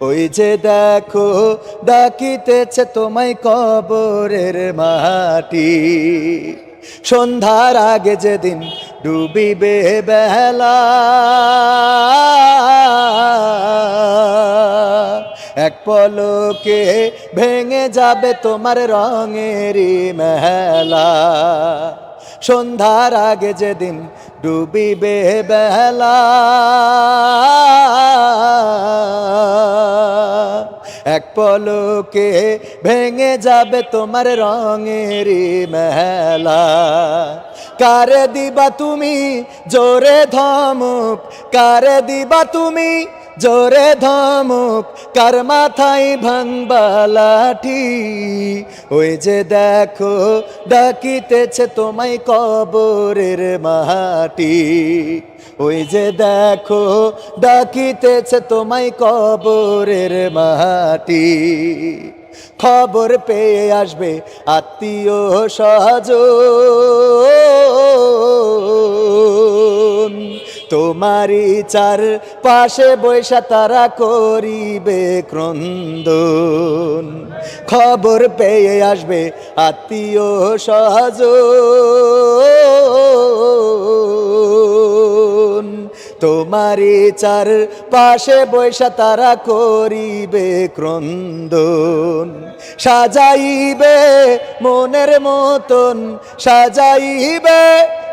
ওই যে দেখো, ডাকিতেছে তোমায় কবরের মাটি। সন্ধ্যার আগে যেদিন ডুবিবে বেলা, এক পলকে ভেঙে যাবে তোমার রঙেরই মেলা। সন্ধ্যার আগে যেদিন ডুবিবে বেলা পলকে ভেঙে যাবে তোমার রঙের মেলা। কারে দিবা তুমি জোরে ধমক কারে দিবা তুমি জোরে ধমক, কার মাথায় ভাঙবা লাঠি ওই যে দেখো, ডাকিতেছে তোমায় কবরের মাটি। ওই যে দেখো, ডাকিতেছে তোমায় কবরের মাটি। খবর পেয়ে আসবে আত্মীয় সহজ তোমারই চার পাশে বৈশা তারা করিবে ক্রন্দন। খবর পেয়ে আসবে আত্মীয় সহজ তোমারি চার পাশে বৈশা তারা করিবে ক্রন্দন। সাজাইবে মনের মতন, সাজাইবে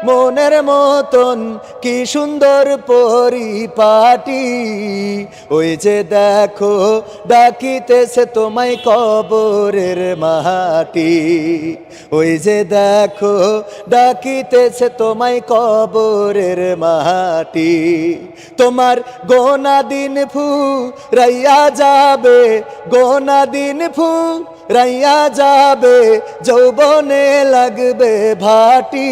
মনের মতন কি সুন্দর পরিপাটি। ওই যে দেখো, ডাকিতেছে তোমায় কবরের মাটি ওই যে দেখো, ডাকিতেছে তোমায় কবরের মাটি তোমার গোনা দিন ফু রাইয়া যাবে, গোনা দিন ফু রাইয়া যাবে, যৌবনে লাগবে ভাটি।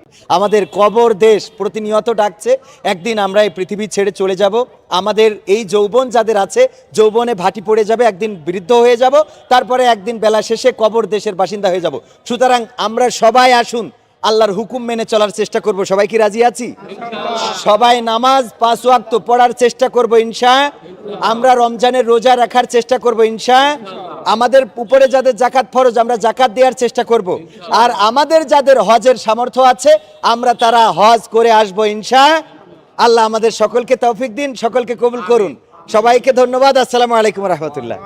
আমাদের কবর দেশ প্রতিনিয়ত ডাকছে, একদিন আমরা এই পৃথিবী ছেড়ে চলে যাব। আমাদের এই যৌবন যাদের আছে, যৌবনে ভাটি পড়ে যাবে, একদিন বৃদ্ধ হয়ে যাব, তারপরে একদিন বেলা শেষে কবর দেশের বাসিন্দা হয়ে যাব। সুতরাং আমরা সবাই আসুন আল্লাহর হুকুম মেনে চলার চেষ্টা করব। সবাই কি রাজি আছি? সবাই নামাজ পাঁচ ওয়াক্ত পড়ার চেষ্টা করব ইনশা। আমরা রমজানের রোজা রাখার চেষ্টা করব ইনশা। আমাদের উপরে যাদের জাকাত ফরজ, আমরা জাকাত দেওয়ার চেষ্টা করব। আর আমাদের যাদের হজের সামর্থ্য আছে, আমরা তারা হজ করে আসব ইনশা। আল্লাহ আমাদের সকলকে তৌফিক দিন, সকলকে কবুল করুন। সবাইকে ধন্যবাদ। আসসালামু আলাইকুম রহমতুল্লাহ।